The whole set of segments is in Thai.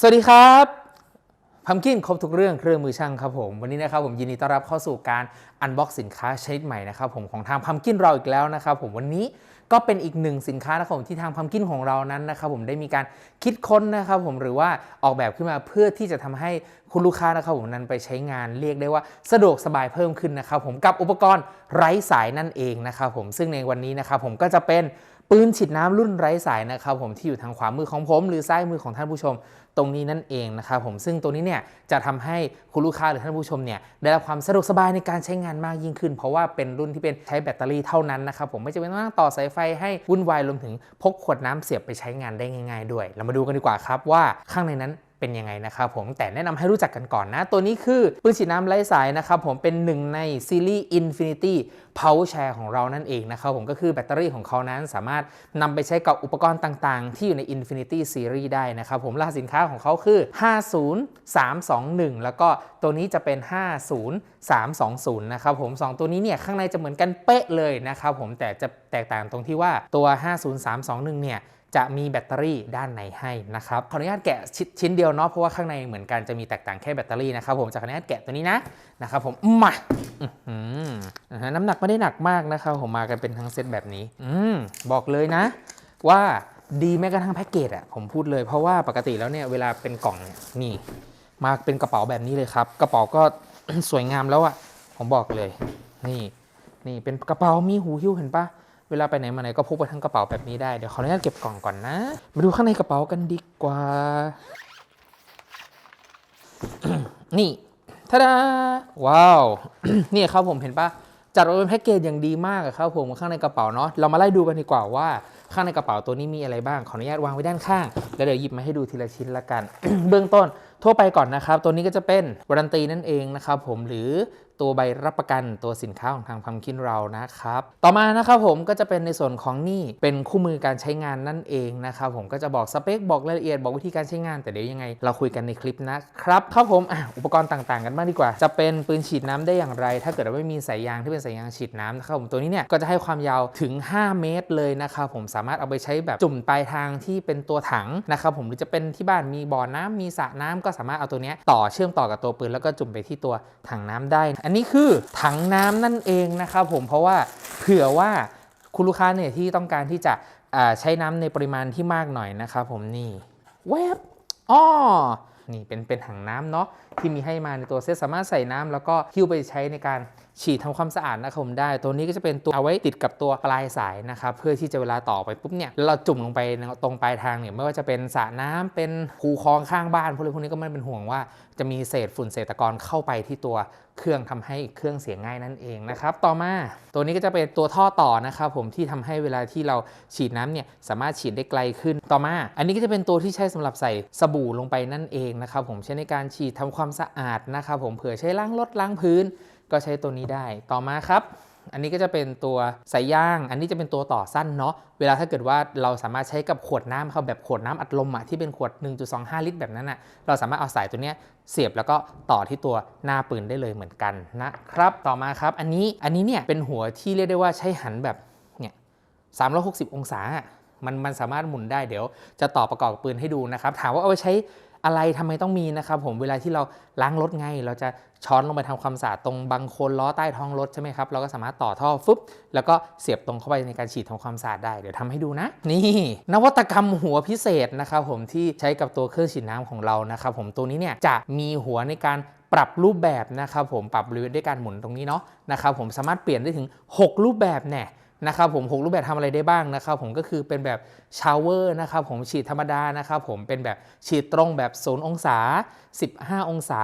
สวัสดีครับพัมกินครบทุกเรื่องเครื่องมือช่างครับผม วันนี้นะครับผมยินดีต้อนรับเข้าสู่การอันบ็อกสินค้าชนิดใหม่นะครับผมของทางพัมกินเราอีกแล้วนะครับผมวันนี้ก็เป็นอีกหนึ่งสินค้านะครับผมที่ทางพัมกินของเรานั้นนะครับผมได้มีการคิดค้นนะครับผมหรือว่าออกแบบขึ้นมาเพื่อที่จะทำให้ คุณลูกค้านะครับผมนั้นไปใช้งานเรียกได้ว่าสะดวกสบายเพิ่มขึ้นนะครับผมกับอุปกรณ์ไร้สายนั่นเองนะครับผมซึ่งในวันนี้นะครับผมก็จะเป็นปืนฉีดน้ำรุ่นไร้สายนะครับผมที่อยู่ทางขวามือของผม หรือซ้ายมือของท่านผู้ชม ตรงนี้นั่นเองนะครับผมซึ่งตัวนี้เนี่ยจะทำให้คุณลูกค้าหรือท่านผู้ชมเนี่ยได้รับความสะดวกสบายในการใช้งานมากยิ่งขึ้น เพราะว่าเป็นรุ่นที่เป็นใช้แบตเตอรี่เท่านั้นนะครับผมไม่จำเป็นต้องต่อสายไฟให้วุ่นวายรวมถึงพกขวดน้ำเสียบไปใช้งานได้ง่าย ๆ ด้วย เรามาดูกันดีกว่าครับว่าข้างในนั้น เป็นยังไงนะครับผมแต่แนะนำให้รู้จักกันก่อนนะ ตัวนี้คือปืนฉีดน้ำไร้สายนะครับผมเป็นหนึ่งในซีรีส์ Infinity Power Share ของเรานั่นเองนะครับผมก็คือแบตเตอรี่ของเขานั้นสามารถนำไปใช้กับอุปกรณ์ต่างๆ ที่อยู่ใน Infinity Series ได้นะครับผมรหัสสินค้าของเขาคือ 50321 แล้วก็ตัวนี้จะเป็น 50320 นะครับผม 2 ตัวนี้เนี่ยข้างในจะเหมือนกันเป๊ะเลยนะครับผมแต่จะ ตกต่างตรงที่ว่าตัว 50321 เนี่ยจะมีแบตเตอรี่ด้านในให้นะครับ ขออนุญาตแกะชชิ้นเดียวเนาะ เพราะว่าข้างในเหมือนกันจะมีแตกต่างแค่แบตเตอรี่นะครับผม จะขออนุญาตแกะตัวนี้นะนะครับผม มาอื้อหือนะฮะน้ำหนักไม่ได้หนักมากนะครับผมมากันเป็นทั้งเซตแบบนี้ อืมบอกเลยนะ ว่าดีแม้กระทั่งแพ็กเกจอะผมพูดเลยเพราะว่าปกติแล้วเนี่ยเวลาเป็นกล่องเนี่ยนี่ มาเป็นกระเป๋าแบบนี้เลยครับ กระเป๋าก็สวยงามแล้วอะผมบอกเลย นี่ นี่เป็นกระเป๋ามีหูหิ้วเห็นปะ เวลาไปไหนมาไหนก็พกไปทั้งกระเป๋าแบบนี้ได้ เดี๋ยวขออนุญาตเก็บกล่องก่อนนะ มาดูข้างในกระเป๋ากันดีกว่า นี่ทาดาว้าว นี่ครับผมเห็นปะจัดมาเป็นแพ็กเกจอย่างดีมากอะครับผมข้างในกระเป๋าเนาะเรามาไล่ดูกันดีกว่าว่าข้างในกระเป๋าตัวนี้มีอะไรบ้างขออนุญาตวางไว้ด้านข้าง แล้วเดี๋ยวหยิบมาให้ดูทีละชิ้นละกัน เบื้องต้น ทั่วไปก่อนนะครับ ตัวนี้ก็จะเป็นวารันตีนั่นเองนะครับผมหรือตัวใบรับประกันตัวสินค้าของทางพัมคินเรานะครับ ต่อมานะครับผมก็จะเป็นในส่วนของนี่เป็นคู่มือการใช้งานนั่นเองนะครับผมก็จะบอกสเปคบอกรายละเอียดบอกวิธีการใช้งาน แต่เดี๋ยวยังไง เราคุยกันในคลิปนะครับครับผมออุปกรณ์ต่างๆ กันบ้างดีกว่า จะเป็นปืนฉีดน้ำได้อย่างไร ถ้าเกิดว่าไม่มีสายยางที่เป็นสายยางฉีดน้ำนะครับผมตัวนี้เนี่ยก็จะให้ความยาวถึง 5 เมตรเลยนะครับผมสามารถเอาไปใช้แบบจุ่มปลายทางที่เป็นตัวถังนะครับผมหรือจะเป็นที่บ้านมีบ่อน้ำมีสระน้ำก็สามารถเอาตัวนี้ต่อเชื่อมต่อกับตัวปืนแล้วก็จุ่มไปที่ตัวถังน้ำได้ อันนี้คือถังน้ำนั่นเองนะครับผมเพราะว่าเผื่อว่าคุณลูกค้าเนี่ยที่ต้องการที่จะใช้น้ำในปริมาณที่มากหน่อยนะครับผมนี่แวบอ้อนี่เป็นเป็นถังน้ำเนาะที่มีให้มาในตัวเซตสามารถใส่น้ำแล้วก็ฮิ้วไปใช้ในการ ฉีดทำความสะอาดนะครับผมได้ ตัวนี้ก็จะเป็นตัวเอาไว้ติดกับตัวปลายสายนะครับเพื่อที่จะเวลาต่อไปปุ๊บเนี่ยแล้วเราจุ่มลงไปตรงปลายทางเนี่ยไม่ว่าจะเป็นสระน้ำเป็นคูคลองข้างบ้านพวกนี้พวกนี้ก็ไม่เป็นห่วงว่าจะมีเศษฝุ่นเศษตะกอนเข้าไปที่ตัวเครื่องทำให้เครื่องเสียง่ายนั่นเองนะครับ ต่อมาตัวนี้ก็จะเป็นตัวท่อต่อนะครับผมที่ทำให้เวลาที่เราฉีดน้ำเนี่ยสามารถฉีดได้ไกลขึ้น ต่อมา อันนี้ก็จะเป็นตัวที่ใช้สำหรับใส่สบู่ลงไปนั่นเองนะครับผมใช้ในการฉีดทำความสะอาดนะครับผมเผื่อใช้ล้างรถล้างพื้น ก็ใช้ตัวนี้ได้ ต่อมาครับ อันนี้ก็จะเป็นตัวสายย่าง อันนี้จะเป็นตัวต่อสั้นเนาะ เวลาถ้าเกิดว่าเราสามารถใช้กับขวดน้ำครับแบบขวดน้ำอัดลมอะที่เป็นขวด 1.25 ลิตรแบบนั้นอะเราสามารถเอาสายตัวเนี้ยเสียบแล้วก็ต่อที่ตัวหน้าปืนได้เลยเหมือนกันนะครับ ต่อมาครับ อันนี้ อันนี้เนี่ยเป็นหัวที่เรียกได้ว่าใช้หันแบบเนี่ย360 องศามันมันสามารถหมุนได้เดี๋ยวจะต่อประกอบปืนให้ดูนะครับ ถามว่าเอาไปใช้ อะไรทำไมต้องมีนะครับผมเวลาที่เราล้างรถไง เราจะช้อนลงไปทำความสะอาดตรงบังโคลนล้อใต้ท้องรถใช่ไหมครับเราก็สามารถต่อท่อฟึบแล้วก็เสียบตรงเข้าไปในการฉีดทำความสะอาดได้เดี๋ยวทำให้ดูนะ นี่ นวัตกรรมหัวพิเศษนะครับผมที่ใช้กับตัวเครื่องฉีดน้ำของเรานะครับผมตัวนี้เนี่ยจะมีหัวในการปรับรูปแบบนะครับผมปรับด้วยการหมุนตรงนี้เนาะนะครับผมสามารถเปลี่ยนได้ถึง 6 รูปแบบแน่ นะครับผม6รูปแบบทำอะไรได้บ้างนะครับผมก็คือเป็นแบบชาวเวอร์นะครับผมฉีดธรรมดานะครับผมเป็นแบบฉีดตรงแบบ0องศา 15 องศา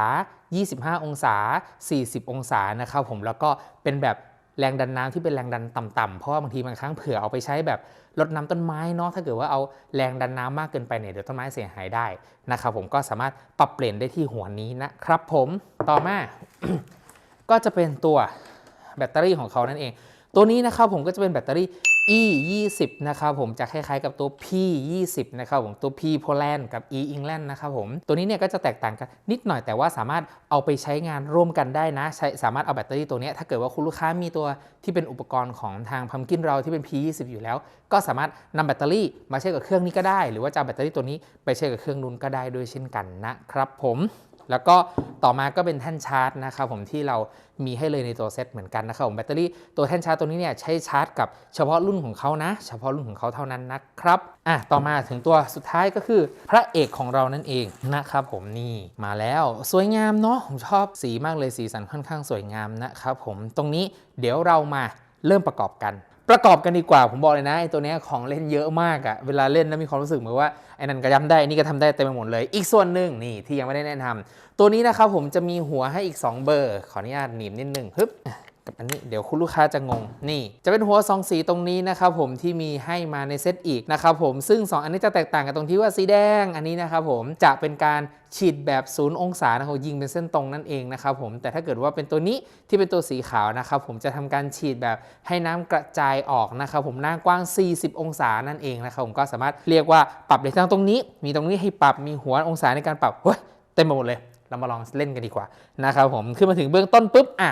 25 องศา 40 องศานะครับผมแล้วก็เป็นแบบแรงดันน้ำที่เป็นแรงดันต่ำๆเพราะว่าบางทีบางครั้งเผื่อเอาไปใช้แบบรดน้ำต้นไม้เนาะ ถ้าเกิดว่าเอาแรงดันน้ำมากเกินไปเนี่ยเดี๋ยวต้นไม้เสียหายได้นะครับผมก็สามารถปรับเปลี่ยนได้ที่หัวนี้นะครับผม ต่อมา ก็จะเป็นตัวแบตเตอรี่ของเขานั่นเอง ตัวนี้นะครับผมก็จะเป็นแบตเตอรี่ E 20นะครับผมจะคล้ายๆกับตัว P 20นะครับผมตัว P Poland กับ E England นะครับผมตัวนี้เนี่ยก็จะแตกต่างกันนิดหน่อยแต่ว่าสามารถเอาไปใช้งานร่วมกันได้นะใช้สามารถเอาแบตเตอรี่ตัวเนี้ยถ้าเกิดว่าคุณลูกค้ามีตัวที่เป็นอุปกรณ์ของทางพัมกินเราที่เป็น P 20อยู่แล้ว ก็สามารถนำแบตเตอรี่มาใช้กับเครื่องนี้ก็ได้ หรือว่าจะเอาแบตเตอรี่ตัวนี้ไปใช้กับเครื่องนู้นก็ได้ด้วยเช่นกันนะครับผม แล้วก็ต่อมาก็เป็นแท่นชาร์จนะครับผมที่เรามีให้เลยในตัวเซตเหมือนกันนะครับผมแบตเตอรี่ตัวแท่นชาร์จตัวนี้เนี่ยใช้ชาร์จกับเฉพาะรุ่นของเขานะ เฉพาะรุ่นของเขาเท่านั้นนะครับอะต่อมาถึงตัวสุดท้ายก็คือพระเอกของเรานั่นเองนะครับผมนี่มาแล้วสวยงามเนาะผมชอบสีมากเลยสีสันค่อนข้างสวยงามนะครับผมตรงนี้เดี๋ยวเรามาเริ่มประกอบกัน ประกอบกันดีกว่าผมบอกเลยนะไอ้ตัวเนี้ยของเล่นเยอะมากอะเวลาเล่นแล้วมีความรู้สึกเหมือนว่าไอ้นั่นก็ทำได้อันนี่ก็ทำได้เต็มไปหมดเลย อีกส่วนหนึ่งนี่ที่ยังไม่ได้แนะนำตัวนี้นะครับผมจะมีหัวให้อีก 2 เบอร์ ขออนุญาตหนีบนิดนึงฮึบ กับอันนี้เดี๋ยวคุณลูกค้าจะงงนี่จะเป็นหัว 2 สีตรงนี้นะครับผมที่มีให้มาในเซตอีกนะครับผมซึ่ง 2 อันนี้จะแตกต่างกันตรงที่ว่าสีแดงอันนี้นะครับผมจะเป็นการฉีดแบบศูนย์องศานะครับยิงเป็นเส้นตรงนั่นเองนะครับผมแต่ถ้าเกิดว่าเป็นตัวนี้ที่เป็นตัวสีขาวนะครับผมจะทำการฉีดแบบให้น้ำกระจายออกนะครับผมหน้ากว้าง 40 องศานั่นเองนะครับผมก็สามารถเรียกว่าปรับได้ทั้งตรงนี้ มีตรงนี้ให้ปรับมีหัวองศาในการปรับเฮ้ยเต็มไปหมดเลย เรามาลองเล่นกันดีกว่านะครับผมขึ้นมาถึงเบื้องต้นปุ๊บอะ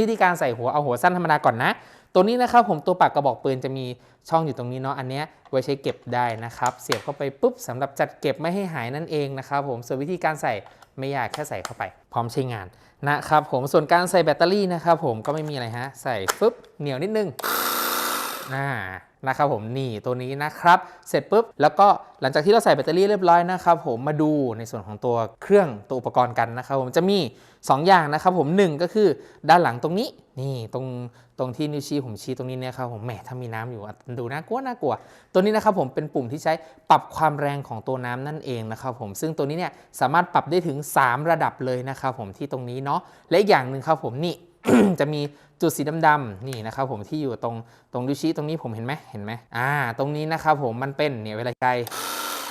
วิธีการใส่หัวเอาหัวสั้นธรรมดาก่อนนะ ตัวนี้นะครับผมตัวปากกระบอกปืนจะมีช่องอยู่ตรงนี้เนาะอันเนี้ยไว้ใช้เก็บได้นะครับเสียบเข้าไปปุ๊บสำหรับจัดเก็บไม่ให้หายนั่นเองนะครับผมส่วนวิธีการใส่ไม่ยากแค่ใส่เข้าไป พร้อมใช้งานนะครับผมส่วนการใส่แบตเตอรี่นะครับผมก็ไม่มีอะไรฮะใส่ปุ๊บเหนียวนิดนึงอ่า นะครับผมนี่ตัวนี้นะครับ เสร็จปุ๊บแล้วก็หลังจากที่เราใส่แบตเตอรี่เรียบร้อยนะครับผมมาดูในส่วนของตัวเครื่องตัวอุปกรณ์กันนะครับผมจะมี 2 อย่างนะครับผมหนึ่งก็คือด้านหลังตรงนี้นี่ตรงตรงที่นิ้วชี้ผมชี้ตรงนี้เนี่ยครับผมแหมถ้ามีน้ำอยู่อะดูน่ากลัวน่ากลัว ตัวนี้นะครับผมเป็นปุ่มที่ใช้ปรับความแรงของตัวน้ำนั่นเองนะครับผมซึ่งตัวนี้เนี่ยสามารถปรับได้ถึง 3 ระดับเลยนะครับผมที่ตรงนี้เนาะและอีกอย่างหนึ่งครับผมนี่ จะมีจุดสีดำๆนี่นะครับผมที่อยู่ตรงตรงดิวชี้ตรงนี้ผมเห็นไหมเห็นไหมอ่า ตรงนี้นะครับผมมันเป็นเนี่ยเวลาไกล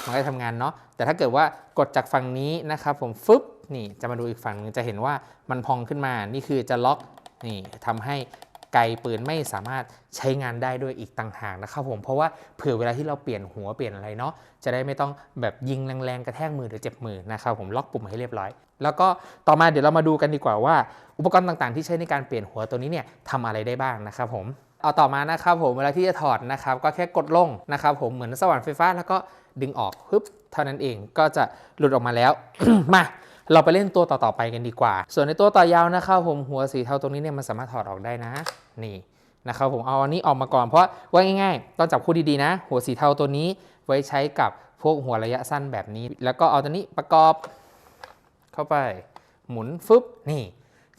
มันก็จะทำงานเนาะแต่ถ้าเกิดว่ากดจากฝั่งนี้นะครับผมฟึบนี่จะมาดูอีกฝั่งนึงจะเห็นว่ามันพองขึ้นมานี่คือจะล็อกนี่ทำให้ ไกลปืนไม่สามารถใช้งานได้ด้วยอีกต่างหากนะครับผมเพราะว่าเผื่อเวลาที่เราเปลี่ยนหัวเปลี่ยนอะไรเนาะจะได้ไม่ต้องแบบยิงแรงๆกระแทกมือหรือเจ็บมือนะครับผมล็อกปุ่มให้เรียบร้อย แล้วก็ต่อมาเดี๋ยวเรามาดูกันดีกว่าว่า อุปกรณ์ต่างๆ ที่ใช้ในการเปลี่ยนหัวตัวนี้เนี่ยทำอะไรได้บ้างนะครับผมเอาต่อมานะครับผมเวลาที่จะถอดนะครับก็แค่กดลงนะครับผมเหมือนสว่านไฟฟ้าแล้วก็ดึงออกปึ๊บเท่านั้นเองก็จะหลุดออกมาแล้วมา เราไปเล่นตัวต่อๆไปกันดีกว่า ส่วนในตัวต่อยาวนะครับผมหัวสีเทาตรงนี้เนี่ยมันสามารถถอดออกได้นะ นี่นะครับผมเอาอันนี้ออกมาก่อนเพราะว่าง่าย ๆ ต้องจับคู่ดีๆนะ หัวสีเทาตัวนี้ไว้ใช้กับพวกหัวระยะสั้นแบบนี้ แล้วก็เอาตัวนี้ประกอบเข้าไปหมุนฟึบนี่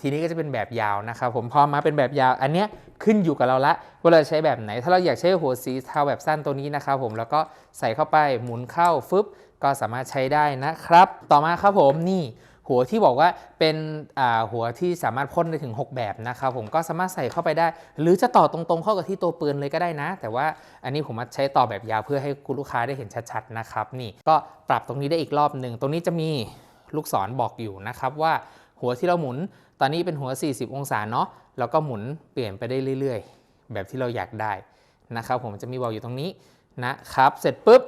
ทีนี้ก็จะเป็นแบบยาวนะครับผมพอมาเป็นแบบยาว อันเนี้ยขึ้นอยู่กับเราละว่าเราใช้แบบไหน ถ้าเราอยากใช้หัวสีเทาแบบสั้นตัวนี้นะครับผมแล้วก็ใส่เข้าไปหมุนเข้าฟึบ ก็สามารถใช้ได้นะครับ ต่อมาครับผมนี่หัวที่บอกว่าเป็นหัวที่สามารถพ่นได้ถึง 6 แบบนะครับผมก็สามารถใส่เข้าไปได้ หรือจะต่อตรงๆ เข้ากับที่ตัวปืนเลยก็ได้นะ แต่ว่าอันนี้ผมมาใช้ต่อแบบยาวเพื่อให้คุณลูกค้าได้เห็นชัดๆนะครับนี่ก็ปรับตรงนี้ได้อีกรอบหนึ่งตรงนี้จะมีลูกศรบอกอยู่นะครับว่าหัวที่เราหมุน ตอนนี้เป็นหัว 40 องศาเนาะแล้วก็หมุนเปลี่ยนไปได้เรื่อย ๆ แบบที่เราอยากได้นะครับผมจะมีบอกอยู่ตรงนี้ นะครับเสร็จปุ๊บ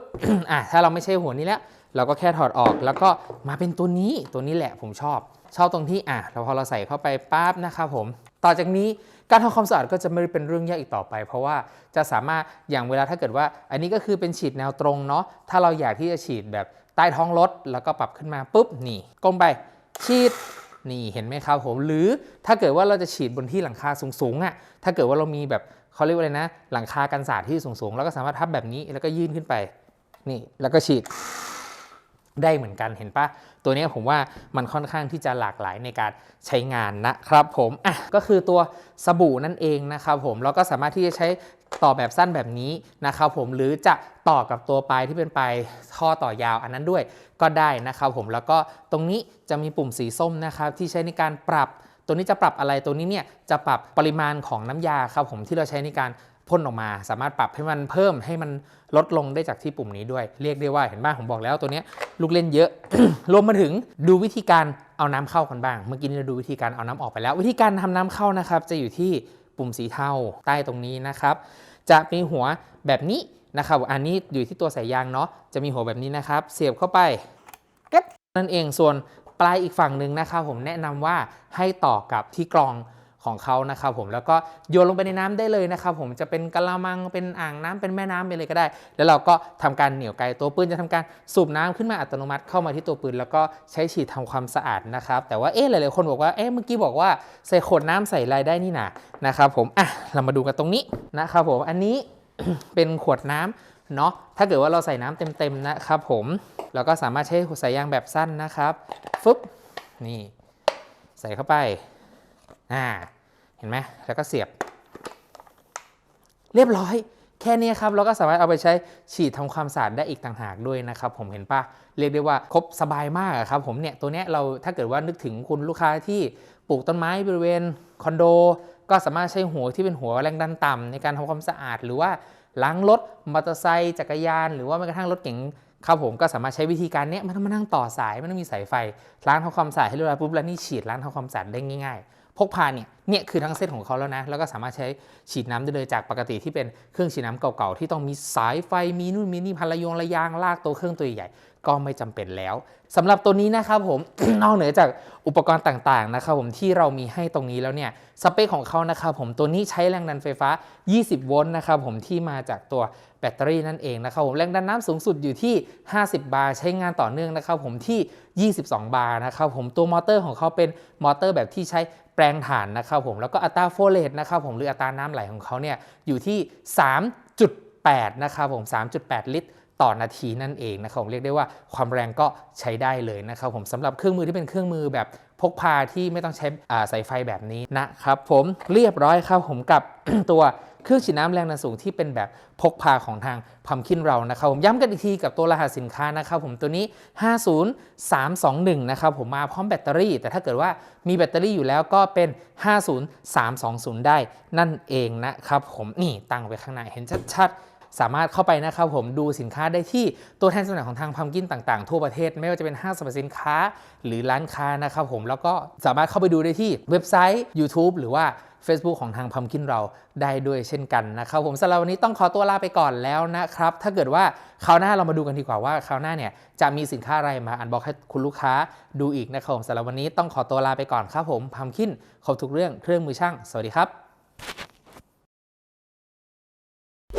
อะถ้าเราไม่ใช่หัวนี้แล้ว เราก็แค่ถอดออกแล้วก็มาเป็นตัวนี้ตัวนี้แหละผมชอบ ชอบตรงที่อะเราพอเราใส่เข้าไปปั๊บนะครับผม ต่อจากนี้การทำความสะอาดก็จะไม่เป็นเรื่องยากอีกต่อไป เพราะว่าจะสามารถอย่างเวลาถ้าเกิดว่า อันนี้ก็คือเป็นฉีดแนวตรงเนาะถ้าเราอยากที่จะฉีดแบบใต้ท้องรถแล้วก็ปรับขึ้นมาปุ๊บนี่ก้มไปฉีดนี่เห็นไหมครับผมหรือถ้าเกิดว่าเราจะฉีดบนที่หลังคาสูงๆอะ่ะถ้าเกิดว่าเรามีแบบ เขาเรียกว่าอะไรนะ หลังคากันศาสตร์ที่สูงๆ แล้วก็สามารถพับแบบนี้แล้วก็ยื่นขึ้นไปนี่แล้วก็ฉีดได้เหมือนกันเห็นปะตัวนี้ผมว่ามันค่อนข้างที่จะหลากหลายในการใช้งานนะครับผมอะก็คือตัวสบู่นั่นเองนะครับผมแล้วก็สามารถที่จะใช้ต่อแบบสั้นแบบนี้นะครับผมหรือจะต่อกับตัวปลายที่เป็นปลายท่อต่อยาวอันนั้นด้วยก็ได้นะครับผมแล้วก็ตรงนี้จะมีปุ่มสีส้มนะครับที่ใช้ในการปรับ ตัวนี้จะปรับอะไรตัวนี้เนี่ยจะปรับปริมาณของน้ำยาครับผมที่เราใช้ในการพ่นออกมา สามารถปรับให้มันเพิ่มให้มันลดลงได้จากที่ปุ่มนี้ด้วย เรียกได้ว่าเห็นบ้างผมบอกแล้วตัวนี้ลูกเล่นเยอะ รวมมาถึงดูวิธีการเอาน้ำเข้ากันบ้าง เมื่อกี้เราดูวิธีการเอาน้ำออกไปแล้ว วิธีการทำน้ำเข้านะครับ จะอยู่ที่ปุ่มสีเทาใต้ตรงนี้นะครับ จะมีหัวแบบนี้นะครับ อันนี้อยู่ที่ตัวสายยางเนาะจะมีหัวแบบนี้นะครับ เสียบเข้าไปนั่นเองส่วน ปลายอีกฝั่งหนึ่งนะครับผมแนะนำว่าให้ต่อกับที่กรองของเขานะครับผมแล้วก็โยนลงไปในน้ำได้เลยนะครับผมจะเป็นกะละมังเป็นอ่างน้ำเป็นแม่น้ำไปเลยก็ได้ แล้วเราก็ทำการเหนี่ยวไกลตัวปืนจะทำการสูบน้ำขึ้นมาอัตโนมัติเข้ามาที่ตัวปืน แล้วก็ใช้ฉีดทำความสะอาดนะครับ แต่ว่าเอ๊ะหลายๆคนบอกว่าเอ๊ะเมื่อกี้บอกว่าใส่ขวดน้ำใส่อะไรได้นี่นานะครับผมอะเรามาดูกันตรงนี้นะครับผมอันนี้เป็นขวดน้ำ เนาะถ้าเกิดว่าเราใส่น้ำเต็มๆนะครับผมเราก็สามารถใช้สายยางแบบสั้นนะครับฟึบนี่ ใส่เข้าไปอ่าเห็นไหมแล้วก็เสียบ เรียบร้อย แค่นี้ครับเราก็สามารถเอาไปใช้ฉีดทำความสะอาดได้อีกต่างหากด้วยนะครับ ผมเห็นปะเรียกได้ว่าครบสบายมากอะครับ ผมเนี่ยตัวเนี้ยเราถ้าเกิดว่านึกถึงคุณลูกค้าที่ปลูกต้นไม้บริเวณคอนโดก็สามารถใช้หัวที่เป็นหัวแรงดันต่ำในการทำความสะอาดหรือว่า ล้างรถมอเตอร์ไซค์จักรยาน หรือว่าแม้กระทั่งรถเก๋งครับผมก็สามารถใช้วิธีการนี้ไม่ต้องมานั่งต่อสายไม่ต้องมีสายไฟ ล้างทำความสะอาดให้เรียบร้อยปุ๊บแล้วนี่ฉีดล้างทำความสะอาดได้ง่ายๆ พกพาเนี่ยเนี่ยคือทั้งเซตของเขาแล้วนะ แล้วก็สามารถใช้ฉีดน้ำได้เลยจากปกติที่เป็นเครื่องฉีดน้ำเก่าๆที่ต้องมีสายไฟมีนู่นมีนี่พันระยงระยางลากตัวเครื่องตัวใหญ่ ก็ไม่จำเป็นแล้วสำหรับตัวนี้นะครับผมนอกเหนือจากอุปกรณ์ต่างๆนะครับผมที่เรามีให้ตรงนี้แล้วเนี่ยสเปคของเขานะครับผมตัวนี้ใช้แรงดันไฟฟ้า 20 โวลต์นะครับผมที่มาจากตัวแบตเตอรี่นั่นเองนะครับผมแรงดันน้ำสูงสุดอยู่ที่ 50 บาร์ใช้งานต่อเนื่องนะครับผมที่ 22 บาร์นะครับผมตัวมอเตอร์ของเขาเป็นมอเตอร์แบบที่ใช้แปลงถ่านนะครับผมแล้วก็อัตราโฟเลตนะครับผมหรืออัตราน้ำไหลของเขาเนี่ยอยู่ที่ 3.8 นะครับผม 3.8 ลิตร ต่อนาทีนั่นเองนะครับผมเรียกได้ว่าความแรงก็ใช้ได้เลยนะครับผมสำหรับเครื่องมือที่เป็นเครื่องมือแบบพกพาที่ไม่ต้องใช้สายไฟแบบนี้นะครับผมเรียบร้อยครับผมกับตัวเครื่องฉีดน้ำแรงดันสูงที่เป็นแบบพกพาของทางพัมคินเรานะครับผมย้ำกันอีกทีกับตัวรหัสสินค้านะครับผมตัวนี้ 50321 นะครับผมมาพร้อมแบตเตอรี่ แต่ถ้าเกิดว่ามีแบตเตอรี่อยู่แล้วก็เป็น 50320 ได้นั่นเองนะครับผมนี่ตั้งไว้ข้างในเห็นชัดๆ สามารถเข้าไปนะครับผมดูสินค้าได้ที่ตัวแทนจำหน่ายของทางพัมกินต่างๆ ทั่วประเทศ ไม่ว่าจะเป็นห้างสรรพสินค้าหรือร้านค้านะครับผมแล้วก็สามารถเข้าไปดูได้ที่เว็บไซต์ YouTube หรือว่า Facebook ของทางพัมกินเราได้ด้วยเช่นกันนะครับผมสำหรับวันนี้ต้องขอตัวลาไปก่อนแล้วนะครับ ถ้าเกิดว่าคราวหน้าเรามาดูกันดีกว่าว่าคราวหน้าเนี่ยจะมีสินค้าอะไรมาอันบอกให้คุณลูกค้าดูอีกนะครับผมสำหรับวันนี้ต้องขอตัวลาไปก่อนครับผมพัมกินครบทุกเรื่องเครื่องมือช่าง สวัสดีครับ